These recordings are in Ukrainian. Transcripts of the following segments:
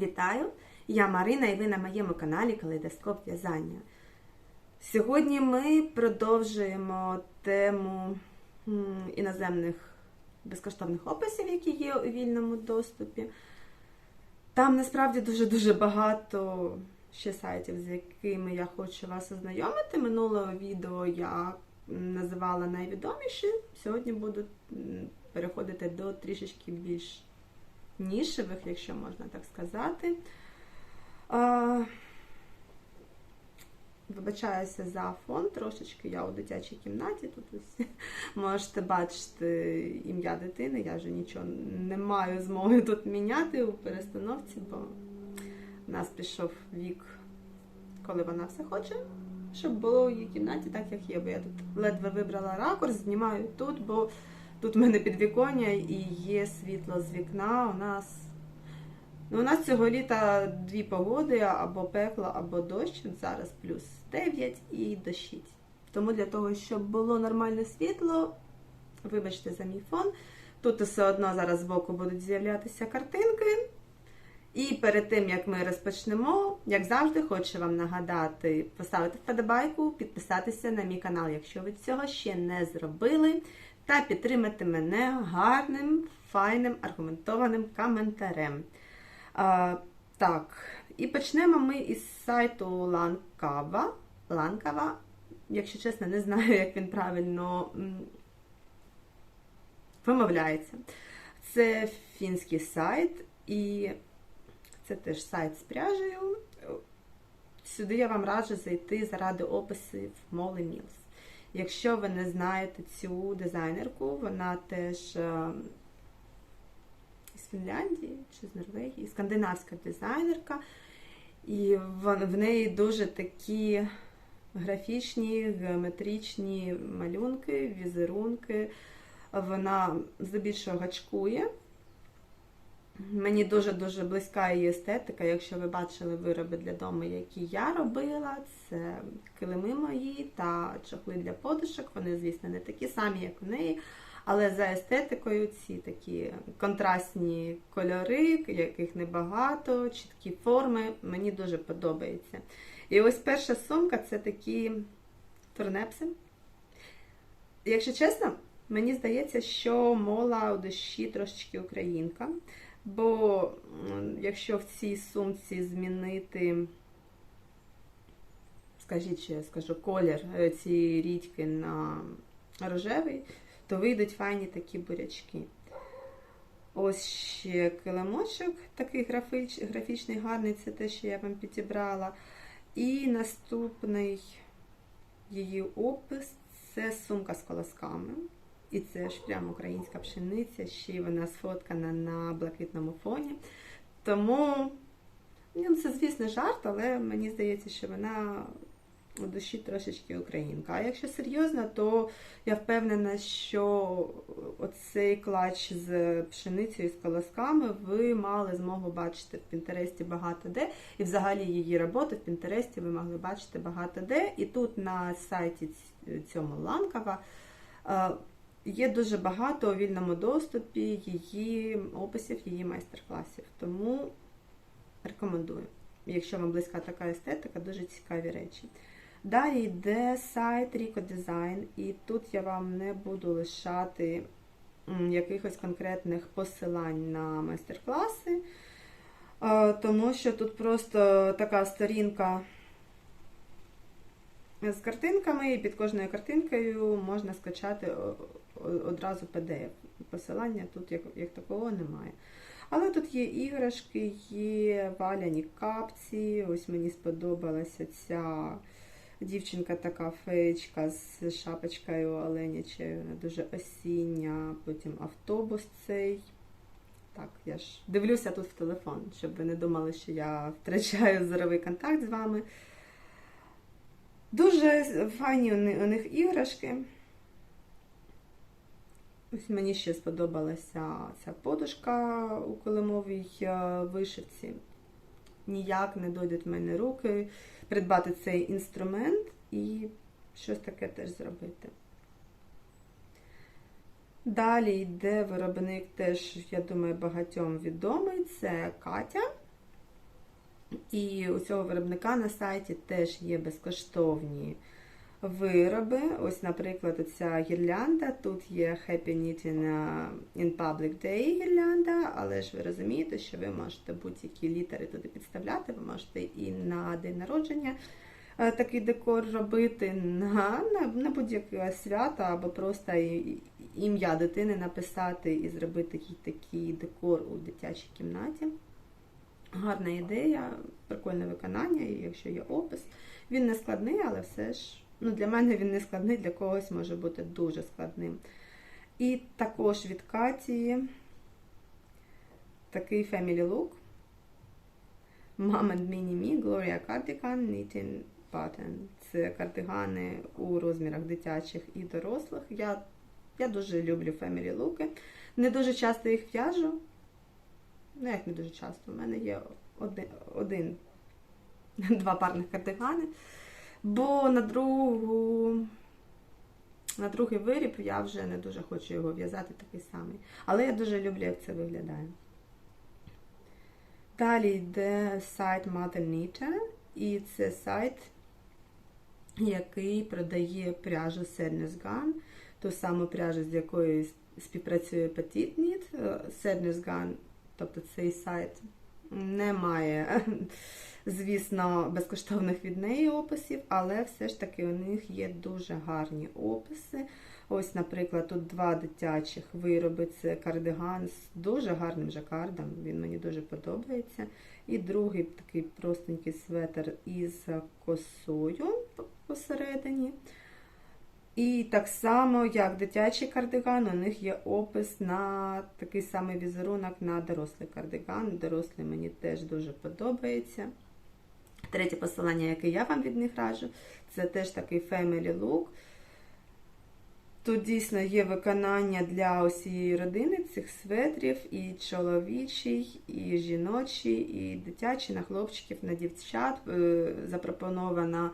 Вітаю! Я Марина і ви на моєму каналі Калейдоскоп В'язання. Сьогодні ми продовжуємо тему іноземних безкоштовних описів, які є у вільному доступі. Там насправді дуже-дуже багато ще сайтів, з якими я хочу вас ознайомити. Минулого відео я називала найвідоміші. Сьогодні буду переходити до трішечки більш нішевих, якщо можна так сказати. Вибачаюся за фон трошечки, я у дитячій кімнаті. Тут ось можете бачити ім'я дитини. Я вже нічого не маю змоги тут міняти у перестановці, бо в нас пішов вік, коли вона все хоче, щоб було у її кімнаті так, як є. Бо я тут ледве вибрала ракурс, знімаю тут, бо тут в мене підвіконня і є світло з вікна. У нас Ну, у нас цього літа дві погоди, або пекло, або дощ. Зараз плюс 9 і дощить. Тому для того, щоб було нормальне світло, вибачте за мій фон. Тут все одно зараз збоку будуть з'являтися картинки. І перед тим, як ми розпочнемо, як завжди, хочу вам нагадати поставити вподобайку, підписатися на мій канал, якщо ви цього ще не зробили, та підтримати мене гарним, файним, аргументованим коментарем. А, так, і почнемо ми із сайту Ланкава. Ланкава, якщо чесно, не знаю, як він правильно вимовляється. Це фінський сайт, і це теж сайт з пряжею. Сюди я вам раджу зайти заради описів Molly Mills. Якщо ви не знаєте цю дизайнерку, вона теж е, з Фінляндії чи з Норвегії, скандинавська дизайнерка. І в, в неї дуже такі графічні, геометричні малюнки, візерунки. Вона здебільшого гачкує. Мені дуже-дуже близька її естетика. Якщо ви бачили вироби для дому, які я робила, це килими мої та чохли для подушок. Вони, звісно, не такі самі, як у неї. Але за естетикою ці такі контрастні кольори, яких небагато, чіткі форми, мені дуже подобається. І ось перша сумка це такі турнепси. Якщо чесно, мені здається, що мола у душі трошечки українка. Бо якщо в цій сумці змінити, скажіть, що я скажу, колір цієї рідьки на рожевий, то вийдуть файні такі бурячки. Ось ще килимочок, такий графіч, графічний, гарний, це те, що я вам підібрала. І наступний її опис це сумка з колосками. І це ж прямо українська пшениця, ще й вона сфоткана на блакитному фоні. Тому, ну, це, звісно, жарт, але мені здається, що вона у душі трошечки українка. А якщо серйозно, то я впевнена, що оцей клач з пшеницею з колосками ви мали змогу бачити в Пінтересті багато де. І взагалі її роботи в Пінтересті ви могли бачити багато де. І тут на сайті цьому Ланкава. Є дуже багато у вільному доступі її описів, її майстер-класів. Тому рекомендую. Якщо вам близька така естетика, дуже цікаві речі. Далі йде сайт Rico Design, і тут я вам не буду лишати якихось конкретних посилань на майстер-класи, тому що тут просто така сторінка з картинками, і під кожною картинкою можна скачати одразу PDF. Посилання тут як, як такого немає. Але тут є іграшки, є валяні капці. Ось мені сподобалася ця дівчинка, така феєчка з шапочкою оленячою, вона дуже осіння. Потім автобус цей. Так, я ж дивлюся тут в телефон, щоб ви не думали, що я втрачаю зоровий контакт з вами. Дуже файні у них іграшки. Ось мені ще сподобалася ця подушка у килимовій вишивці. Ніяк не дойдуть в мене руки придбати цей інструмент і щось таке теж зробити. Далі йде виробник теж, я думаю, багатьом відомий це Катя. І у цього виробника на сайті теж є безкоштовні вироби. Ось, наприклад, оця гірлянда. Тут є Happy Knitting е, in Public Day гірлянда, але ж ви розумієте, що ви можете будь-які літери туди підставляти, ви можете і на день народження е, такий декор робити, на, на, будь-яке свято, або просто ім'я дитини написати і зробити такий, декор у дитячій кімнаті. Гарна ідея, прикольне виконання, якщо є опис. Він не складний, але все ж ну, для мене він не складний, для когось може бути дуже складним. І також від Каті такий Family Look. Mom and Mini Me Gloria Cardigan Knitting Pattern. Це кардигани у розмірах дитячих і дорослих. Я, я дуже люблю Family Look. Не дуже часто їх в'яжу. Ну, як не дуже часто. У мене є один, один два парних кардигани. Бо на другу, на другий виріб я вже не дуже хочу його в'язати такий самий. Але я дуже люблю, як це виглядає. Далі йде сайт Mother Knitter, і це сайт, який продає пряжу Sadness Gun, ту саму пряжу, з якою співпрацює Petit Knit. Sadness Gun, тобто цей сайт не має, звісно, безкоштовних від неї описів, але все ж таки у них є дуже гарні описи. Ось, наприклад, тут два дитячих вироби. Це кардиган з дуже гарним жакардом, він мені дуже подобається. І другий такий простенький светр із косою посередині. І так само, як дитячий кардиган, у них є опис на такий самий візерунок на дорослий кардиган. Дорослий мені теж дуже подобається. Третє посилання, яке я вам від них раджу, це теж такий Family Look. Тут дійсно є виконання для усієї родини цих светрів, і чоловічий, і жіночий, і дитячий, на хлопчиків, на дівчат. Е, Запропонована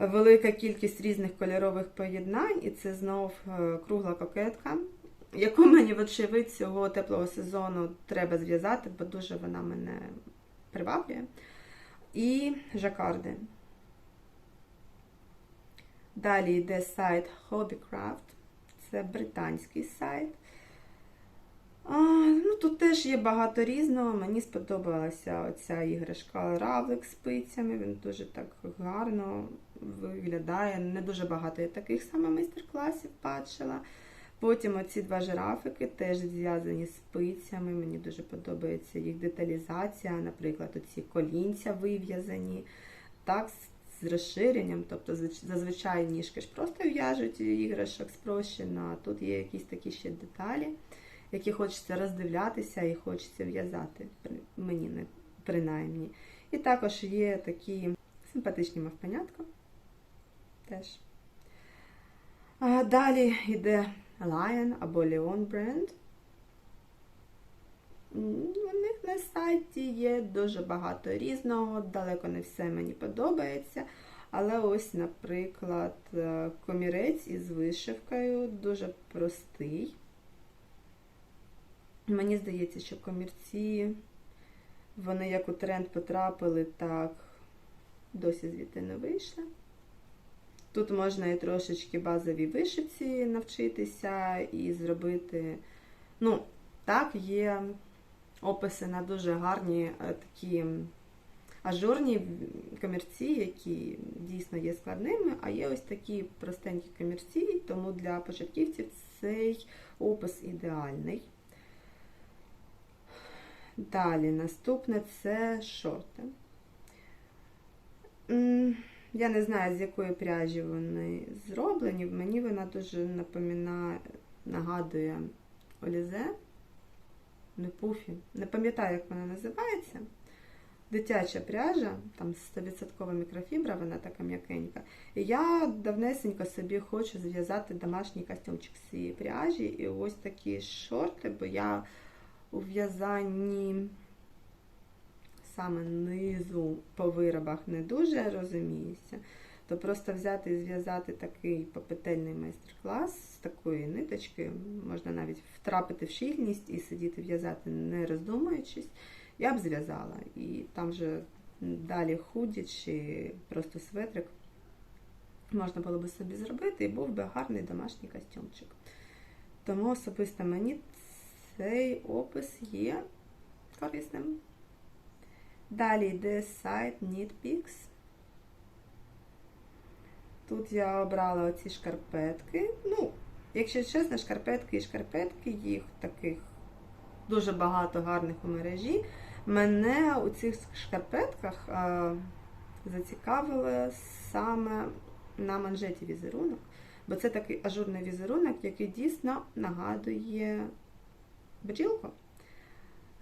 велика кількість різних кольорових поєднань, і це знов е, кругла кокетка, яку мені, вочевидь, цього теплого сезону треба зв'язати, бо дуже вона мене приваблює. І жакарди. Далі йде сайт Hobbycraft. Це британський сайт. А, ну, Тут теж є багато різного. Мені сподобалася оця іграшка Равлик з спицями. Він дуже так гарно виглядає. Не дуже багато я таких саме майстер-класів бачила. Потім оці два жирафики теж зв'язані з спицями. Мені дуже подобається їх деталізація, наприклад, оці колінця вив'язані. Так, з розширенням, тобто зазвичай ніжки ж просто в'яжуть іграшок спрощено, а тут є якісь такі ще деталі, які хочеться роздивлятися і хочеться в'язати, мені принаймні. І також є такі симпатичні мавпенятка. Теж. А далі йде Lion або Leon бренд. У них на сайті є дуже багато різного, далеко не все мені подобається. Але ось, наприклад, комірець із вишивкою дуже простий. Мені здається, що комірці, вони як у тренд потрапили, так досі звідти не вийшли. Тут можна і трошечки базові вишивці навчитися і зробити, ну, так, є описи на дуже гарні такі ажурні комірці, які дійсно є складними, а є ось такі простенькі комірці, тому для початківців цей опис ідеальний. Далі, наступне це шорти. Я не знаю, з якої пряжі вони зроблені. Мені вона дуже напоминає, нагадує Олізе, не пуфі. Не пам'ятаю, як вона називається. Дитяча пряжа, там 100% мікрофібра, вона така м'якенька. І я давнесенько собі хочу зв'язати домашній костюмчик з цієї пряжі. І ось такі шорти, бо я у в'язанні саме низу по виробах не дуже розуміюся, то просто взяти і зв'язати такий попетельний майстер-клас з такої ниточки, можна навіть втрапити в щільність і сидіти в'язати, не роздумуючись, я б зв'язала. І там вже далі худі чи просто светрик можна було би собі зробити і був би гарний домашній костюмчик. Тому особисто мені цей опис є корисним. Далі йде сайт NeedPix. Тут я обрала оці шкарпетки. Ну, якщо чесно, шкарпетки і шкарпетки, їх таких дуже багато гарних у мережі. Мене у цих шкарпетках а, зацікавило саме на манжеті візерунок, бо це такий ажурний візерунок, який дійсно нагадує бджілку.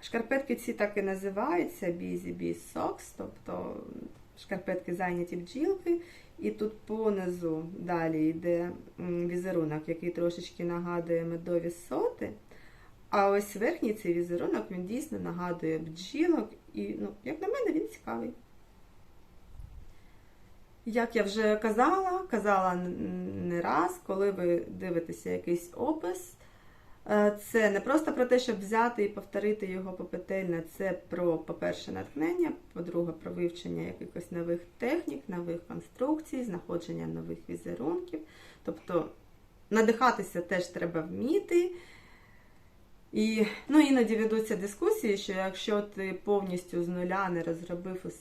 Шкарпетки ці так і називаються Busy Socks, тобто шкарпетки зайняті бджілки. І тут понизу далі йде візерунок, який трошечки нагадує медові соти. А ось верхній цей візерунок він дійсно нагадує бджілок, і, ну, як на мене, він цікавий. Як я вже казала, казала не раз, коли ви дивитеся якийсь опис, це не просто про те, щоб взяти і повторити його попетельно, це про, по-перше, натхнення, по-друге, про вивчення якихось нових технік, нових конструкцій, знаходження нових візерунків. Тобто надихатися теж треба вміти. І ну, іноді ведуться дискусії, що якщо ти повністю з нуля не розробив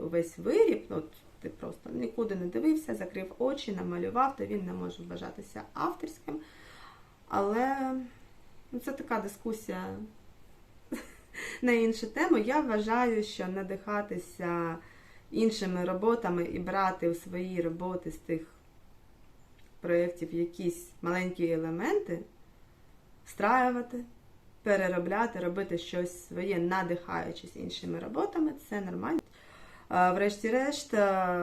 увесь виріб, от ти просто нікуди не дивився, закрив очі, намалював, то він не може вважатися авторським. Але ну, це така дискусія на іншу тему. Я вважаю, що надихатися іншими роботами і брати у свої роботи з тих проєктів якісь маленькі елементи, встраювати, переробляти, робити щось своє, надихаючись іншими роботами, це нормально. Врешті-решт,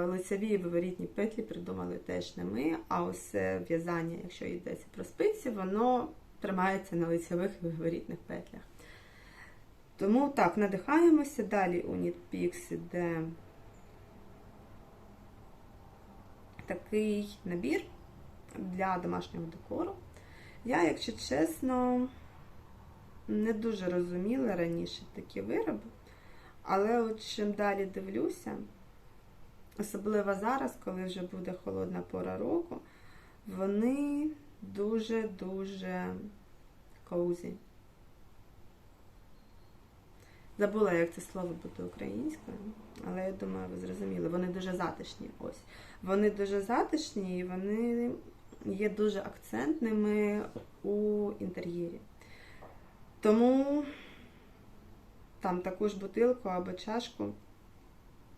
лицеві і виворітні петлі придумали теж не ми, а усе в'язання, якщо йдеться про спиці, воно тримається на лицевих і виворітних петлях. Тому так, надихаємося. Далі у NitPix іде такий набір для домашнього декору. Я, якщо чесно, не дуже розуміла раніше такі вироби. Але от чим далі дивлюся, особливо зараз, коли вже буде холодна пора року, вони дуже-дуже коузі. Забула, як це слово буде українською, але я думаю, ви зрозуміли, вони дуже затишні. Ось. Вони дуже затишні і вони є дуже акцентними у інтер'єрі. Тому там таку ж бутилку або чашку,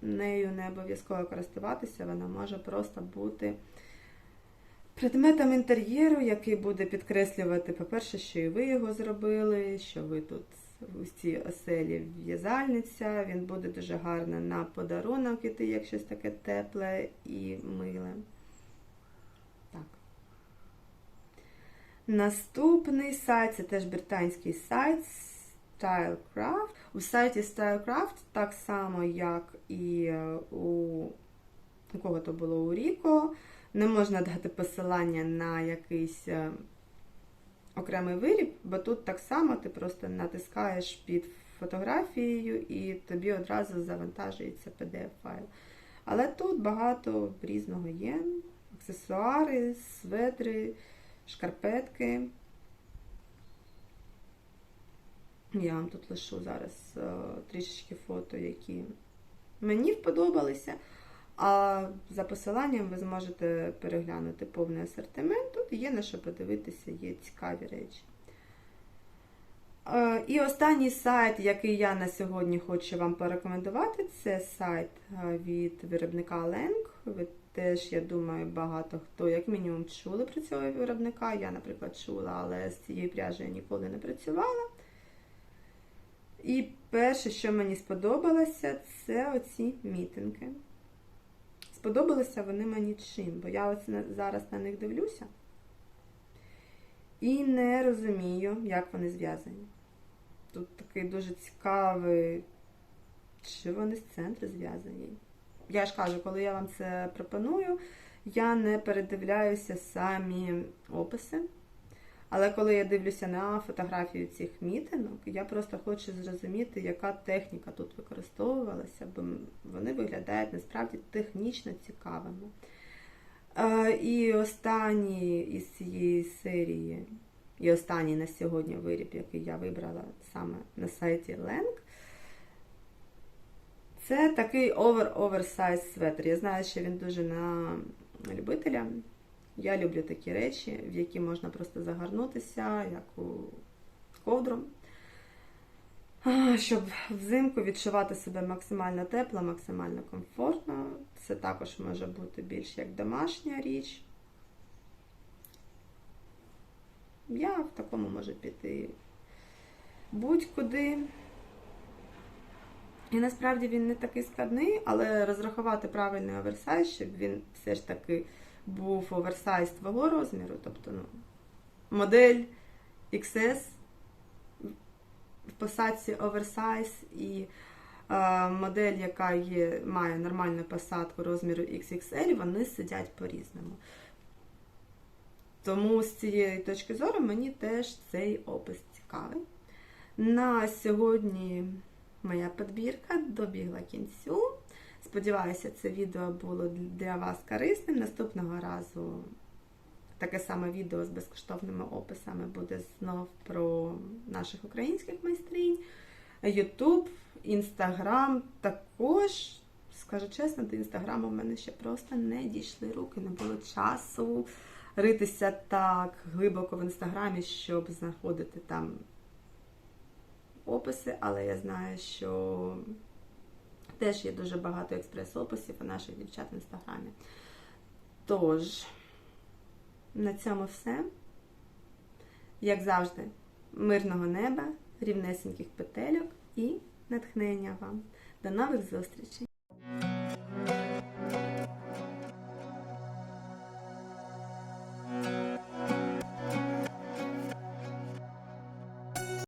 нею не обов'язково користуватися, вона може просто бути предметом інтер'єру, який буде підкреслювати, по-перше, що і ви його зробили, що ви тут у цій оселі в'язальниця, він буде дуже гарно на подарунок іти, як щось таке тепле і миле. Так. Наступний сайт це теж британський сайт. StyleCraft. У сайті StyleCraft, так само, як і е, у у кого то було у Ріко, не можна дати посилання на якийсь е, окремий виріб, бо тут так само ти просто натискаєш під фотографією і тобі одразу завантажується PDF-файл. Але тут багато різного є: аксесуари, светри, шкарпетки. Я вам тут лишу зараз е, трішечки фото, які мені вподобалися. А за посиланням ви зможете переглянути повний асортимент. Тут є на що подивитися, є цікаві речі. Е, і останній сайт, який я на сьогодні хочу вам порекомендувати, це сайт е, від виробника Lenk. Ви теж, я думаю, багато хто, як мінімум, чули про цього виробника. Я, наприклад, чула, але з цією пряжею ніколи не працювала. І перше, що мені сподобалося, це оці мітинги. Сподобалися вони мені чим, бо я ось зараз на них дивлюся і не розумію, як вони зв'язані. Тут такий дуже цікавий, чи вони з центру зв'язані. Я ж кажу, коли я вам це пропоную, я не передивляюся самі описи. Але коли я дивлюся на фотографію цих мітинок, я просто хочу зрозуміти, яка техніка тут використовувалася, бо вони виглядають насправді технічно цікавими. Е, І останній із цієї серії, і останній на сьогодні виріб, який я вибрала саме на сайті Lenk, це такий овер-оверсайз светр. Я знаю, що він дуже на любителя. Я люблю такі речі, в які можна просто загорнутися, як у ковдру. Щоб взимку відчувати себе максимально тепло, максимально комфортно. Це також може бути більш як домашня річ. Я в такому можу піти будь-куди. І насправді він не такий складний, але розрахувати правильний оверсайз, щоб він все ж таки був оверсайз твого розміру, тобто ну, модель XS в посадці оверсайз і е, модель, яка є, має нормальну посадку розміру XXL, вони сидять по-різному. Тому з цієї точки зору мені теж цей опис цікавий. На сьогодні моя підбірка добігла кінцю. Сподіваюся, це відео було для вас корисним. Наступного разу таке саме відео з безкоштовними описами буде знов про наших українських майстринь. Ютуб, Інстаграм також. Скажу чесно, до інстаграму в мене ще просто не дійшли руки, не було часу ритися так глибоко в інстаграмі, щоб знаходити там описи, але я знаю, що теж є дуже багато експрес-описів у наших дівчат в інстаграмі. Тож, на цьому все. Як завжди, мирного неба, рівнесеньких петельок і натхнення вам. До нових зустрічей!